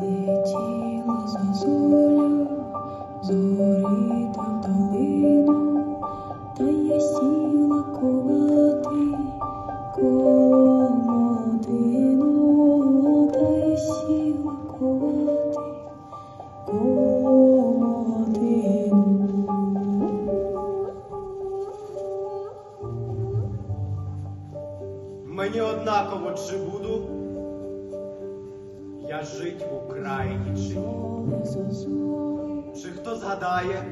Залетіла зозуля, зорі там долину, та я сіла колати коло мотину, та я сіла колати коло мотину. Мені однаково чи буду жить в Україні чи ні. Чи хто згадає,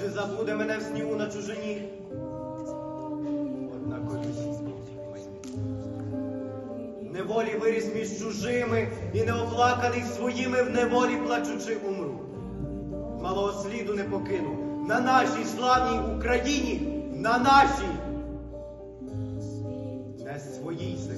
чи забуде мене в снігу на чужині? Неволі виріс між чужими і неоплаканий своїми в неволі плачучи умру. Малого сліду не покину на нашій славній Україні, на нашій, не своїй землі.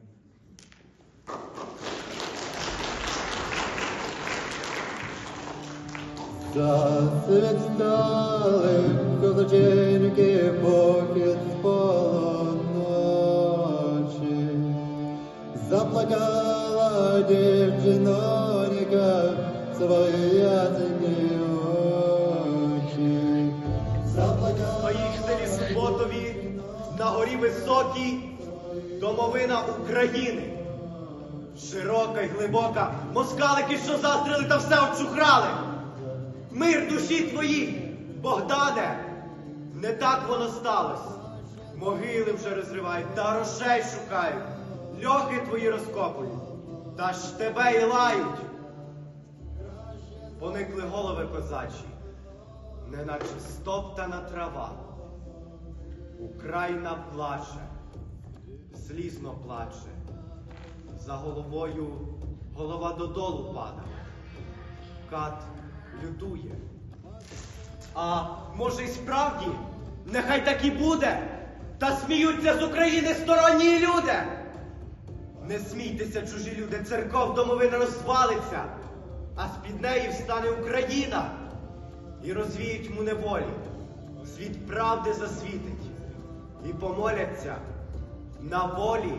Засвіт стали козаченьки похід полуночі. Заплакала дівчинонька свої ясні очі. Заплакала Твоїй селі Суботові, на горі високій, домовина України. Широка й глибока, москалики, що застріли та все обчухрали. Мир душі твоїй, Богдане, не так воно сталося. Могили вже розривають, та грошей шукають, льохи твої розкопують, та ж тебе і лають. Поникли голови козачі, неначе стоптана трава. Україна плаче, злісно плаче. За головою голова додолу пада. Кат лютує. А може й справді, нехай так і буде, та сміються з України сторонні люди. Не смійтеся, чужі люди, церков домовина розвалиться, а з-під неї встане Україна і розвіють му неволі. Світ правди засвітить і помоляться на волі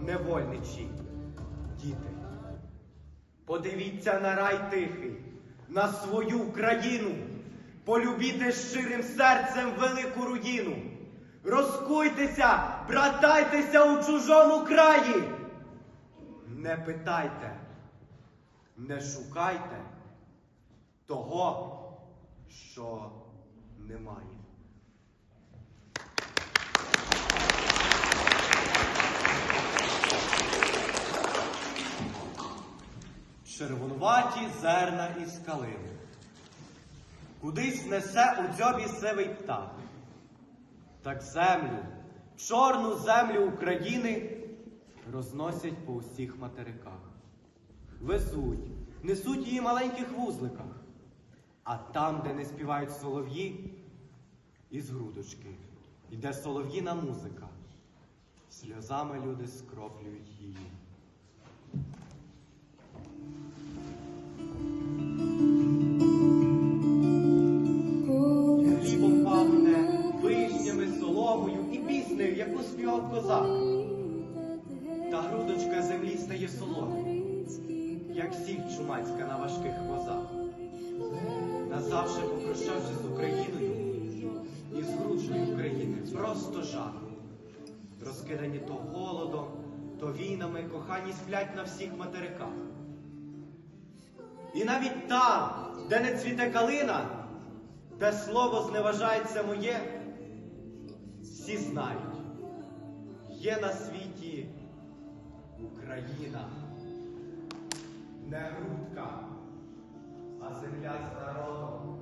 невольничі діти. Подивіться на рай тихий, на свою країну, полюбіте щирим серцем велику руїну. Розкуйтеся, братайтеся у чужому краї. Не питайте, не шукайте того, що немає. Червонуваті зерна із калини. Кудись несе у дзьобі сивий птах. Так землю, чорну землю України розносять по усіх материках. Везуть, несуть її маленьких вузликах. А там, де не співають солов'ї, із грудочки йде солов'їна музика. Сльозами люди скроплюють її. Козак. Та грудочка землі стає соломою, як сіль чумацька на важких возах. Назавше попрощавшись з Україною і з грудшою України, просто жах. Розкидані то голодом, то війнами, кохані сплять на всіх материках. І навіть там, де не цвіте калина, де слово зневажається моє, всі знають, є на світі Україна, не грудка, а земля з народом.